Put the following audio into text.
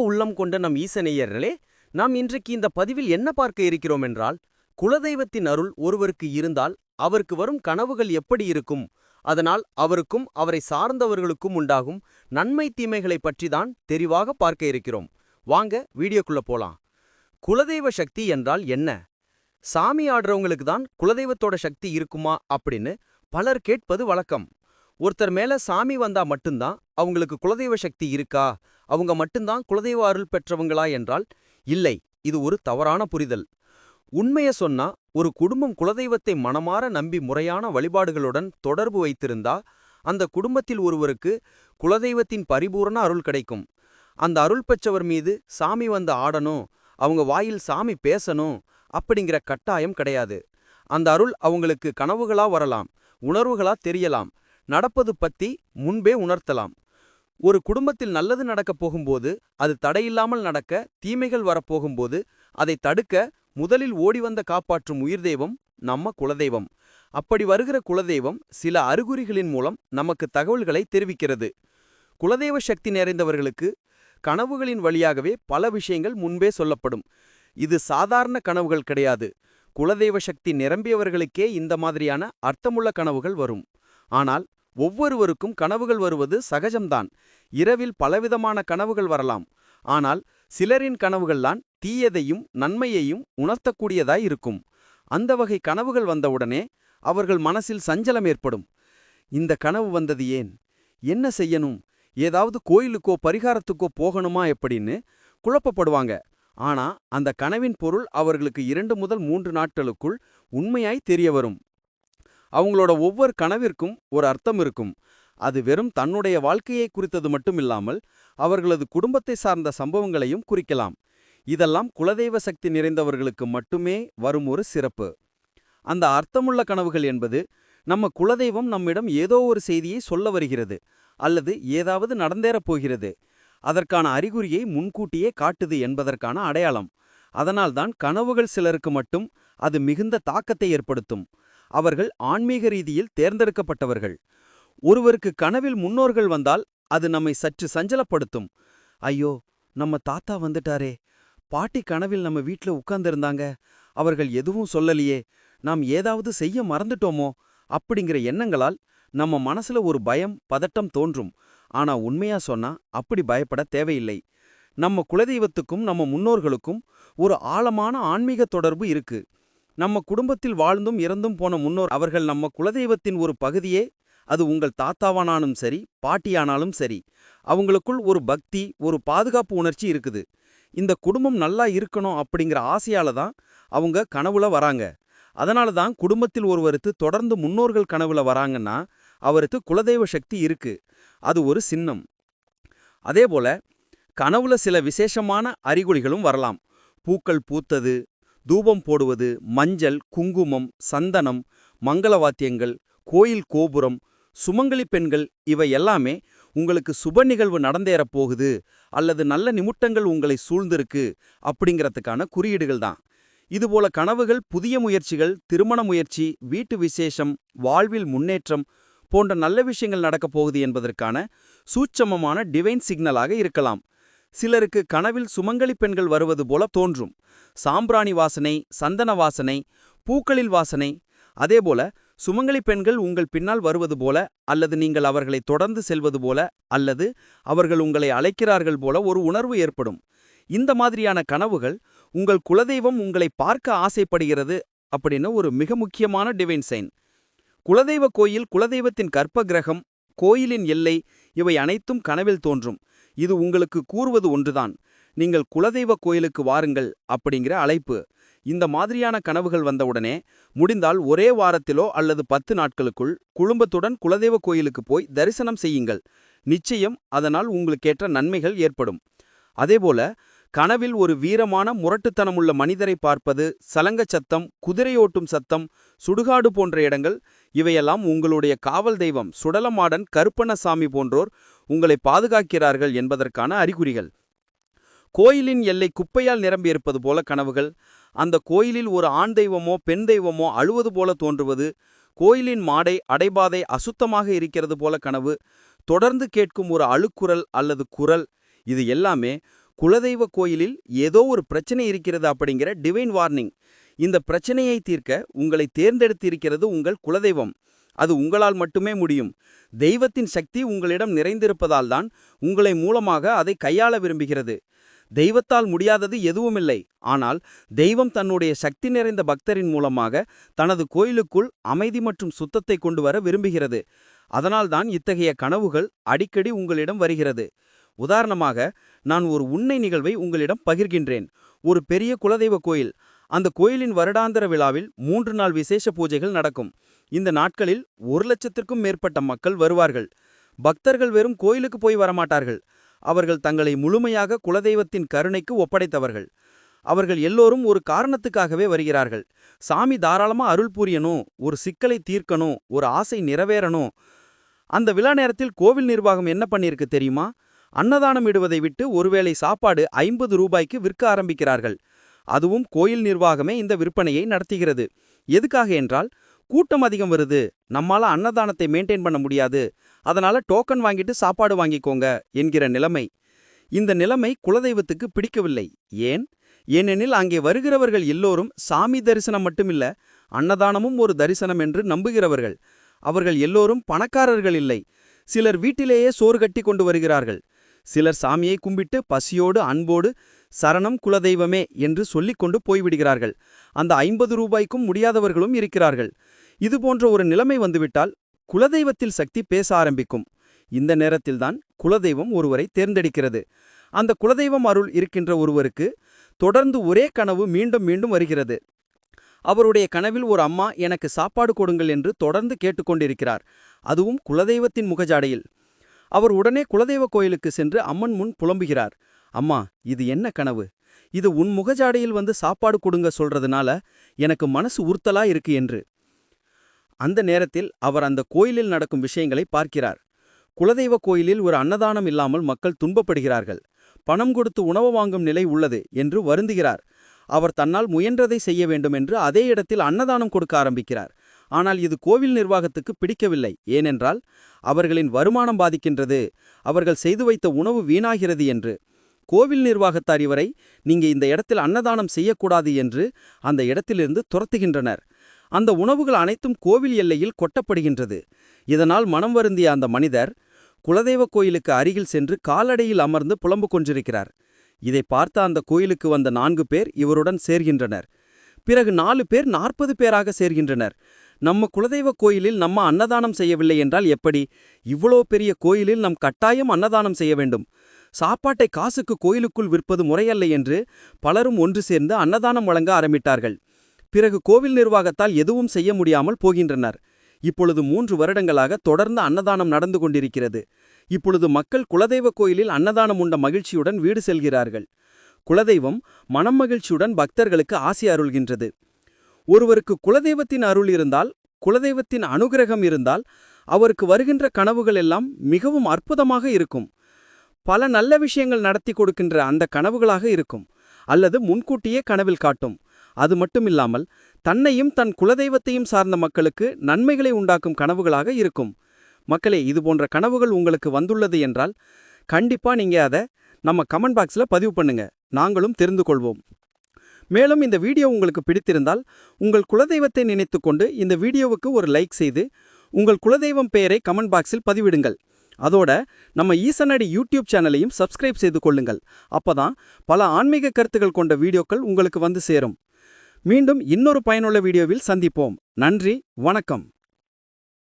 உள்ளம் கொண்ட நம் ஈசநேயர்களே நாம் இன்றைக்கு இந்த பதிவில் என்ன பார்க்க இருக்கிறோம் என்றால் குலதெய்வத்தின் அருள் ஒருவருக்கு இருந்தால் அவருக்கு வரும் கனவுகள் எப்படி இருக்கும்? அதனால் அவருக்கும் அவரை சார்ந்தவர்களுக்கும் உண்டாகும் நன்மை தீமைகளை பற்றிதான் தெரிவாக பார்க்க இருக்கிறோம். வாங்க வீடியோக்குள்ள போலாம். குலதெய்வ சக்தி என்றால் என்ன? சாமி ஆடுறவங்களுக்கு தான் குலதெய்வத்தோட சக்தி இருக்குமா அப்படின்னு பலர் கேட்பது வழக்கம். ஒருத்தர் மேல சாமி வந்தா மட்டும்தான் அவங்களுக்கு குலதெய்வ சக்தி இருக்கா? அவங்க மட்டும்தான் குலதெய்வ அருள் பெற்றவங்களா என்றால் இல்லை இது ஒரு தவறான புரிதல். உண்மைய சொன்னா ஒரு குடும்பம் குலதெய்வத்தை மனமாற நம்பி முறையான வழிபாடுகளுடன் தொடர்பு வைத்திருந்தா அந்த குடும்பத்தில் ஒருவருக்கு குலதெய்வத்தின் பரிபூரண அருள் கிடைக்கும். அந்த அருள் பெற்றவர் மீது சாமி வந்து ஆடணும் அவங்க வாயில் சாமி பேசணும் அப்படிங்கிற கட்டாயம் கிடையாது. அந்த அருள் அவங்களுக்கு கனவுகளா வரலாம் உணர்வுகளா தெரியலாம் நடப்பது பத்தி முன்பே உணர்த்தலாம். ஒரு குடும்பத்தில் நல்லது நடக்கப் போகும்போது அது தடையில்லாமல் நடக்க தீமைகள் வரப்போகும்போது அதை தடுக்க முதலில் ஓடிவந்த காப்பாற்றும் உயிர் தெய்வம் நம்ம குலதெய்வம். அப்படி வருகிற குலதெய்வம் சில அறிகுறிகளின் மூலம் நமக்கு தகவல்களை தெரிவிக்கிறது. குலதெய்வ சக்தி நிறைந்தவர்களுக்கு கனவுகளின் வழியாகவே பல விஷயங்கள் முன்பே சொல்லப்படும். இது சாதாரண கனவுகள் கிடையாது. குலதெய்வ சக்தி நிரம்பியவர்களுக்கே இந்த மாதிரியான அர்த்தமுள்ள கனவுகள் வரும். ஆனால் ஒவ்வொருவருக்கும் கனவுகள் வருவது சகஜம்தான். இரவில் பலவிதமான கனவுகள் வரலாம். ஆனால் சிலரின் கனவுகள்தான் தீயதையும் நன்மையையும் உணர்த்தக்கூடியதாய் இருக்கும். அந்த வகை கனவுகள் வந்தவுடனே அவர்கள் மனசில் சஞ்சலம் ஏற்படும். இந்த கனவு வந்தது ஏன்? என்ன செய்யணும்? ஏதாவது கோயிலுக்கோ பரிகாரத்துக்கோ போகணுமா எப்படின்னு குழப்பப்படுவாங்க. ஆனா அந்த கனவின் பொருள் அவர்களுக்கு இரண்டு முதல் மூன்று நாட்களுக்குள் உண்மையாய் தெரிய வரும். அவங்களோட ஒவ்வொரு கனவிற்கும் ஒரு அர்த்தம் இருக்கும். அது வெறும் தன்னுடைய வாழ்க்கையை குறித்தது மட்டுமில்லாமல் அவர்களது குடும்பத்தை சார்ந்த சம்பவங்களையும் குறிக்கலாம். இதெல்லாம் குலதெய்வ சக்தி நிறைந்தவர்களுக்கு மட்டுமே வரும் ஒரு சிறப்பு. அந்த அர்த்தமுள்ள கனவுகள் என்பது நம்ம குலதெய்வம் நம்மிடம் ஏதோ ஒரு செய்தியை சொல்ல வருகிறது அல்லது ஏதாவது நடந்தேறப் போகிறது. அதற்கான அறிகுறியை முன்கூட்டியே காட்டுது என்பதற்கான அடையாளம். அதனால்தான் கனவுகள் சிலருக்கு மட்டும் அது மிகுந்த தாக்கத்தை ஏற்படுத்தும். அவர்கள் ஆன்மீக ரீதியில் தேர்ந்தெடுக்கப்பட்டவர்கள். ஒருவருக்கு கனவில் முன்னோர்கள் வந்தால் அது நம்மை சற்று சஞ்சலப்படுத்தும். ஐயோ நம்ம தாத்தா வந்துட்டாரே. பாட்டி கனவில் நம்ம வீட்ல உட்கார்ந்திருந்தாங்க. அவர்கள் எதுவும் சொல்லலையே. நாம் ஏதாவது செய்ய மறந்துட்டோமோ? அப்படிங்கிற எண்ணங்களால் நம்ம மனசுல ஒரு பயம் பதட்டம் தோன்றும். ஆனா உண்மையா சொன்னா அப்படி பயப்பட தேவையில்லை. நம்ம குலதெய்வத்துக்கும் நம்ம முன்னோர்களுக்கும் ஒரு ஆழமான ஆன்மீக தொடர்பு இருக்கு. நம்ம குடும்பத்தில் வாழ்ந்தும் இறந்தும் போன முன்னோர் அவர்கள் நம்ம குலதெய்வத்தின் ஒரு பகுதியே. அது உங்கள் தாத்தாவானாலும் சரி பாட்டியானாலும் சரி. அவங்களுக்குள் ஒரு பக்தி ஒரு பாதுகாப்பு உணர்ச்சி இருக்குது. இந்த குடும்பம் நல்லா இருக்கணும் அப்படிங்கிற ஆசையால தான் அவங்க கனவுல வராங்க. அதனால தான் குடும்பத்தில் ஒருவருக்கு தொடர்ந்து முன்னோர்கள் கனவுல வராங்கன்னா அவருக்கு குலதெய்வ சக்தி இருக்கு. அது ஒரு சின்னம். அதே போல கனவுல சில விசேஷமான அறிகுறிகளும் வரலாம். பூக்கள் பூத்தது தூபம் போடுவது மஞ்சள் குங்குமம் சந்தனம் மங்களவாத்தியங்கள் கோயில் கோபுரம் சுமங்கலி பெண்கள் இவை எல்லாமே உங்களுக்கு சுப நிகழ்வு நடந்தேறப் போகுது அல்லது நல்ல நிமிட்டங்கள் உங்களை சூழ்ந்திருக்கு அப்படிங்கிறதுக்கான குறியீடுகள் தான். இதுபோல கனவுகள் புதிய முயற்சிகள் திருமண முயற்சி வீட்டு விசேஷம் வாழ்வில் முன்னேற்றம் போன்ற நல்ல விஷயங்கள் நடக்கப் போகுது என்பதற்கான சூட்சமமான டிவைன் சிக்னலாக இருக்கலாம். சிலருக்கு கனவில் சுமங்கலி பெண்கள் வருவது போல தோன்றும். சாம்பிராணி வாசனை சந்தன வாசனை பூக்களில் வாசனை. அதேபோல சுமங்கலி பெண்கள் உங்கள் பின்னால் வருவது போல அல்லது நீங்கள் அவர்களை தொடர்ந்து செல்வது போல அல்லது அவர்கள் உங்களை அழைக்கிறார்கள் போல ஒரு உணர்வு ஏற்படும். இந்த மாதிரியான கனவுகள் உங்கள் குலதெய்வம் உங்களை பார்க்க ஆசைப்படுகிறது அப்படின்னு ஒரு மிக முக்கியமான டிவைன் சைன் குலதெய்வ கோயில் குலதெய்வத்தின் கற்ப கிரகம் கோயிலின் எல்லை இவை அனைத்தும் கனவில் தோன்றும். இது உங்களுக்கு கூறுவது ஒன்றுதான். நீங்கள் குலதெய்வ கோயிலுக்கு வாருங்கள் அப்படிங்கிற அழைப்பு. இந்த மாதிரியான கனவுகள் வந்தவுடனே முடிந்தால் ஒரே வாரத்திலோ அல்லது பத்து நாட்களுக்குள் குடும்பத்துடன் குலதெய்வ கோயிலுக்கு போய் தரிசனம் செய்யுங்கள். நிச்சயம் அதனால் உங்களுக்கேற்ற நன்மைகள் ஏற்படும். அதேபோல கனவில் ஒரு வீரமான முரட்டுத்தனமுள்ள மனிதரை பார்ப்பது சலங்கச் சத்தம் குதிரையோட்டும் சத்தம் சுடுகாடு போன்ற இடங்கள் இவையெல்லாம் உங்களுடைய காவல் தெய்வம் சுடலமாடன் கருப்பணசாமி போன்றோர் உங்களை பாதுகாக்கிறார்கள் என்பதற்கான அறிகுறிகள். கோயிலின் எல்லை குப்பையால் நிரம்பியிருப்பது போல கனவுகள். அந்த கோயிலில் ஒரு ஆண் தெய்வமோ பெண் தெய்வமோ அழுவது போல தோன்றுவது. கோயிலின் மாடை அடைபாதை அசுத்தமாக இருக்கிறது போல கனவு. தொடர்ந்து கேட்கும் ஒரு அழுக்குரல் அல்லது குரல். இது எல்லாமே குலதெய்வ கோயிலில் ஏதோ ஒரு பிரச்சனை இருக்கிறது அப்படிங்கிற டிவைன் வார்னிங் இந்த பிரச்சனையை தீர்க்க உங்களை தேர்ந்தெடுத்திருக்கிறது உங்கள் குலதெய்வம். அது உங்களால் மட்டுமே முடியும். தெய்வத்தின் சக்தி உங்களிடம் நிறைந்திருப்பதால் தான் உங்களை மூலமாக அதை கையாள விரும்புகிறது. தெய்வத்தால் முடியாதது எதுவுமில்லை. ஆனால் தெய்வம் தன்னுடைய சக்தி நிறைந்த பக்தரின் மூலமாக தனது கோயிலுக்குள் அமைதி மற்றும் சுத்தத்தை கொண்டு வர விரும்புகிறது அதனால்தான் இத்தகைய கனவுகள் அடிக்கடி உங்களிடம் வருகிறது. உதாரணமாக நான் ஒரு உண்மை நிகழ்வை உங்களிடம் பகிர்கின்றேன். ஒரு பெரிய குலதெய்வ கோயில். அந்த கோயிலின் வருடாந்திர விழாவில் மூன்று நாள் விசேஷ பூஜைகள் நடக்கும். இந்த நாட்களில் ஒரு லட்சத்திற்கும் மேற்பட்ட மக்கள் வருவார்கள். பக்தர்கள் வெறும் கோயிலுக்கு போய் வரமாட்டார்கள். அவர்கள் தங்களை முழுமையாக குலதெய்வத்தின் கருணைக்கு ஒப்படைத்தவர்கள். அவர்கள் எல்லோரும் ஒரு காரணத்துக்காகவே வருகிறார்கள். சாமி தாராளமா அருள் புரியணும் ஒரு சிக்கலை தீர்க்கணும் ஒரு ஆசை நிறைவேறணும் அந்த விழா நேரத்தில் கோவில் நிர்வாகம் என்ன பண்ணியிருக்கு தெரியுமா? அன்னதானம் இடுவதை விட்டு ஒருவேளை சாப்பாடு ஐம்பது ரூபாய்க்கு விற்க ஆரம்பிக்கிறார்கள். அதுவும் கோயில் நிர்வாகமே இந்த விற்பனையை நடத்துகிறது. எதுக்காக என்றால் கூட்டம் அதிகம் வருது. நம்மால அன்னதானத்தை மெயின்டைன் பண்ண முடியாது. அதனால டோக்கன் வாங்கிட்டு சாப்பாடு வாங்கிக்கோங்க என்கிற நிலைமை. இந்த நிலைமை குலதெய்வத்துக்கு பிடிக்கவில்லை. ஏன்? ஏனெனில் அங்கே வருகிறவர்கள் எல்லோரும் சாமி தரிசனம் மட்டுமில்ல அன்னதானமும் ஒரு தரிசனம் என்று நம்புகிறவர்கள். அவர்கள் எல்லோரும் பணக்காரர்கள் இல்லை. சிலர் வீட்டிலேயே சோறு கட்டி கொண்டு வருகிறார்கள். சிலர் சாமியை கும்பிட்டு பசியோடு அன்போடு சரணம் குலதெய்வமே என்று சொல்லிக்கொண்டு போய்விடுகிறார்கள். அந்த ஐம்பது ரூபாய்க்கும் முடியாதவர்களும் இருக்கிறார்கள். இதுபோன்ற ஒரு நிலைமை வந்துவிட்டால் குலதெய்வத்தில் சக்தி பேச ஆரம்பிக்கும். இந்த நேரத்தில்தான் குலதெய்வம் ஒருவரை தேர்ந்தெடுக்கிறது. அந்த குலதெய்வம் அருள் இருக்கின்ற ஒருவருக்கு தொடர்ந்து ஒரே கனவு மீண்டும் மீண்டும் வருகிறது. அவருடைய கனவில் ஒரு அம்மா எனக்கு சாப்பாடு கொடுங்கள் என்று தொடர்ந்து கேட்டுக்கொண்டிருக்கிறார். அதுவும் குலதெய்வத்தின் முகஜாடையில். அவர் உடனே குலதெய்வ கோயிலுக்கு சென்று அம்மன் முன் புலம்புகிறார். அம்மா இது என்ன கனவு? இது உன் முகஜாடையில் வந்து சாப்பாடு கொடுங்க சொல்றதுனால எனக்கு மனசு உறுத்தலா இருக்கு என்று. அந்த நேரத்தில் அவர் அந்த கோயிலில் நடக்கும் விஷயங்களை பார்க்கிறார். குலதெய்வ கோயிலில் ஒரு அன்னதானம் இல்லாமல் மக்கள் துன்பப்படுகிறார்கள். பணம் கொடுத்து உணவு வாங்கும் நிலை உள்ளது என்று வருந்துகிறார். அவர் தன்னால் முயன்றதை செய்ய வேண்டும் என்று அதே இடத்தில் அன்னதானம் கொடுக்க ஆரம்பிக்கிறார். ஆனால் இது கோவில் நிர்வாகத்துக்கு பிடிக்கவில்லை. ஏனென்றால் அவர்களின் வருமானம் பாதிக்கின்றது. அவர்கள் செய்து வைத்த உணவு வீணாகிறது என்று. கோவில் நிர்வாகத்தார் இவரை நீங்க இந்த இடத்தில் அன்னதானம் செய்யக்கூடாது என்று அந்த இடத்திலிருந்து துரத்துகின்றனர். அந்த உணவுகள் அனைத்தும் கோவில் எல்லையில் கொட்டப்படுகின்றது. இதனால் மனம் வருந்திய அந்த மனிதர் குலதெய்வ கோயிலுக்கு அருகில் சென்று காலடையில் அமர்ந்து புலம்பு கொண்டிருக்கிறார். இதை பார்த்த அந்த கோயிலுக்கு வந்த நான்கு பேர் இவருடன் சேர்கின்றனர். பிறகு நாலு பேர் நாற்பது பேராக சேர்கின்றனர். நம்ம குலதெய்வ கோயிலில் நம்ம அன்னதானம் செய்யவில்லை என்றால் எப்படி? இவ்வளோ பெரிய கோயிலில் நம் கட்டாயம் அன்னதானம் செய்ய வேண்டும். சாப்பாட்டை காசுக்கு கோயிலுக்குள் விற்பது முறையல்ல என்று பலரும் ஒன்று சேர்ந்து அன்னதானம் வழங்க ஆரம்பித்தார்கள். பிறகு கோவில் நிர்வாகத்தால் எதுவும் செய்ய முடியாமல் போகின்றனர். இப்பொழுது மூன்று வருடங்களாக தொடர்ந்து அன்னதானம் நடந்து கொண்டிருக்கிறது. இப்பொழுது மக்கள் குலதெய்வ கோயிலில் அன்னதானம் உண்ட மகிழ்ச்சியுடன் வீடு செல்கிறார்கள். குலதெய்வம் மனம் மகிழ்ச்சியுடன் பக்தர்களுக்கு ஆசி அருள்கின்றது. ஒருவருக்கு குலதெய்வத்தின் அருள் இருந்தால் குலதெய்வத்தின் அனுகிரகம் இருந்தால் அவருக்கு வருகின்ற கனவுகள் எல்லாம் மிகவும் அற்புதமாக இருக்கும். பல நல்ல விஷயங்கள் நடத்தி கொடுக்கின்ற அந்த கனவுகளாக இருக்கும் அல்லது முன்கூட்டியே கனவில் காட்டும். அது மட்டுமில்லாமல் தன்னையும் தன் குலதெய்வத்தையும் சார்ந்த மக்களுக்கு நன்மைகளை உண்டாக்கும் கனவுகளாக இருக்கும். மக்களே இது போன்ற கனவுகள் உங்களுக்கு வந்துள்ளது என்றால் கண்டிப்பா நீங்க அதை நம்ம கமெண்ட் பாக்ஸில் பதிவு பண்ணுங்க. நாங்களும் தெரிந்து கொள்வோம். மேலும் இந்த வீடியோ உங்களுக்கு பிடித்திருந்தால் உங்கள் குலதெய்வத்தை நினைத்துக்கொண்டு இந்த வீடியோவுக்கு ஒரு லைக் செய்து உங்கள் குலதெய்வம் பெயரை கமெண்ட் பாக்ஸில் பதிவிடுங்கள். அதோட நம்ம ஈசனடி யூடியூப் சேனலையும் சப்ஸ்கிரைப் செய்து கொள்ளுங்கள். அப்பதான் பல ஆன்மீக கருத்துக்கள் கொண்ட வீடியோக்கள் உங்களுக்கு வந்து சேரும். மீண்டும் இன்னொரு பயனுள்ள வீடியோவில் சந்திப்போம். நன்றி வணக்கம்.